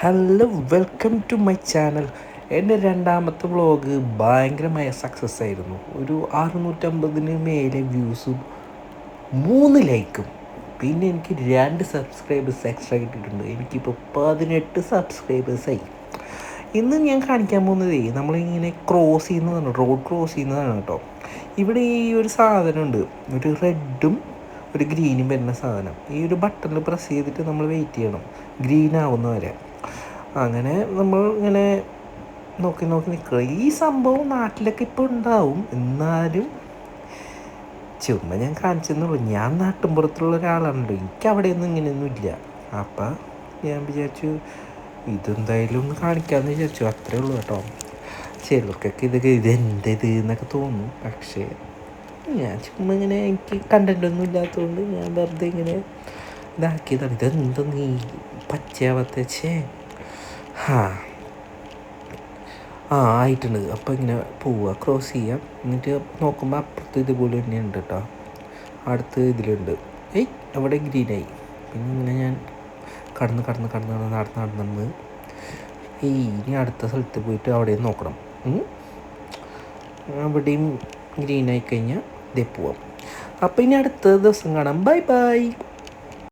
Hello welcome to my channel എന്റെ രണ്ടാമത്തെ vlog ഭയങ്കരമായ സക്സസ് ആയിരുന്നു. ഒരു അറുന്നൂറ്റമ്പതിന് മേലെ വ്യൂസും മൂന്ന് ലൈക്കും പിന്നെ എനിക്ക് രണ്ട് സബ്സ്ക്രൈബേഴ്സ് എക്സ്ട്രാ കിട്ടിയിട്ടുണ്ട്. എനിക്കിപ്പോൾ പതിനെട്ട് സബ്സ്ക്രൈബേഴ്സായി ഇന്ന് ഞാൻ കാണിക്കാൻ പോകുന്നത് നമ്മളിങ്ങനെ ക്രോസ് ചെയ്യുന്നതാണ്. റോഡ് ക്രോസ് ചെയ്യുന്നതാണ് കേട്ടോ. ഇവിടെ ഈ ഒരു സാധനമുണ്ട്. ഒരു റെഡും ഒരു ഗ്രീനും വരുന്ന സാധനം. ഈ ഒരു ബട്ടണിൽ പ്രസ് ചെയ്തിട്ട് നമ്മൾ വെയിറ്റ് ചെയ്യണം. ഗ്രീൻ ആവുന്ന വരെ അങ്ങനെ നമ്മൾ ഇങ്ങനെ നോക്കി നോക്കി നിൽക്കുക. ഈ സംഭവം നാട്ടിലൊക്കെ ഇപ്പോൾ ഉണ്ടാവും. എന്നാലും ചുമ്മാ ഞാൻ കാണിച്ചെന്നുള്ളൂ ഞാൻ നാട്ടിൻപുറത്തുള്ള ഒരാളാണല്ലോ. എനിക്ക് അവിടെയൊന്നും ഇങ്ങനെയൊന്നും ഇല്ല. അപ്പം ഞാൻ വിചാരിച്ചു ഇതെന്തായാലും ഒന്ന് കാണിക്കാമെന്ന് വിചാരിച്ചു. അത്രേ ഉള്ളൂ കേട്ടോ. ചിലർക്കൊക്കെ ഇതൊക്കെ ഇതെന്ത് ഇത് എന്നൊക്കെ തോന്നും. പക്ഷേ ഞാൻ ചുമ്മാ ഇങ്ങനെ എനിക്ക് കണ്ടന്റൊന്നും ഇല്ലാത്തതുകൊണ്ട് ഞാൻ വെറുതെ ഇങ്ങനെ ഇതാക്കിയതാണ്. ഇതെന്താ നീ പച്ചയാവാത്ത? ചേ ഹാ. ആ ആയിട്ടുണ്ട്. അപ്പോൾ ഇങ്ങനെ പോവുക ക്രോസ് ചെയ്യാം. എന്നിട്ട് നോക്കുമ്പോൾ അപ്പുറത്ത് ഇതുപോലെ തന്നെ ഉണ്ട് കേട്ടോ അടുത്ത് ഇതിലുണ്ട്. ഏയ് അവിടെ ഗ്രീനായി പിന്നെ ഇങ്ങനെ ഞാൻ കടന്ന് കടന്ന് കടന്ന് കടന്ന് നടന്ന് നടന്ന് ഏയ് ഇനി അടുത്ത സ്ഥലത്ത് പോയിട്ട് അവിടെ നോക്കണം. അവിടെയും ഗ്രീനായി കഴിഞ്ഞാൽ ഇതേ പോവാം. അപ്പോൾ ഇനി അടുത്ത ദിവസം കാണാം. Bye bye